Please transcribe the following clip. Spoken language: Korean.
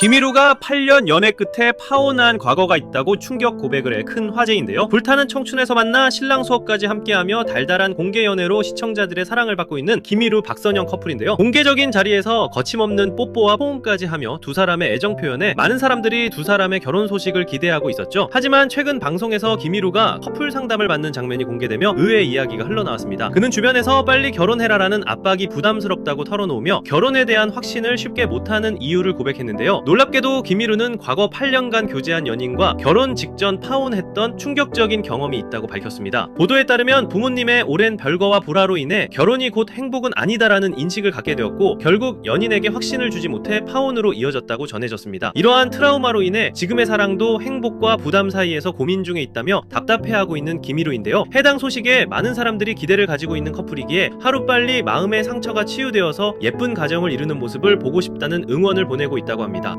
김희루가 8년 연애 끝에 파혼한 과거가 있다고 충격 고백을 해 큰 화제인데요. 불타는 청춘에서 만나 신랑 수업까지 함께하며 달달한 공개 연애로 시청자들의 사랑을 받고 있는 김희루 박선영 커플인데요. 공개적인 자리에서 거침없는 뽀뽀와 포옹까지 하며 두 사람의 애정 표현에 많은 사람들이 두 사람의 결혼 소식을 기대하고 있었죠. 하지만 최근 방송에서 김희루가 커플 상담을 받는 장면이 공개되며 의외의 이야기가 흘러나왔습니다. 그는 주변에서 빨리 결혼해라라는 압박이 부담스럽다고 털어놓으며 결혼에 대한 확신을 쉽게 못하는 이유를 고백했는데요. 놀랍게도 김희루는 과거 8년간 교제한 연인과 결혼 직전 파혼했던 충격적인 경험이 있다고 밝혔습니다. 보도에 따르면 부모님의 오랜 별거와 불화로 인해 결혼이 곧 행복은 아니다라는 인식을 갖게 되었고 결국 연인에게 확신을 주지 못해 파혼으로 이어졌다고 전해졌습니다. 이러한 트라우마로 인해 지금의 사랑도 행복과 부담 사이에서 고민 중에 있다며 답답해하고 있는 김희루인데요. 해당 소식에 많은 사람들이 기대를 가지고 있는 커플이기에 하루빨리 마음의 상처가 치유되어서 예쁜 가정을 이루는 모습을 보고 싶다는 응원을 보내고 있다고 합니다.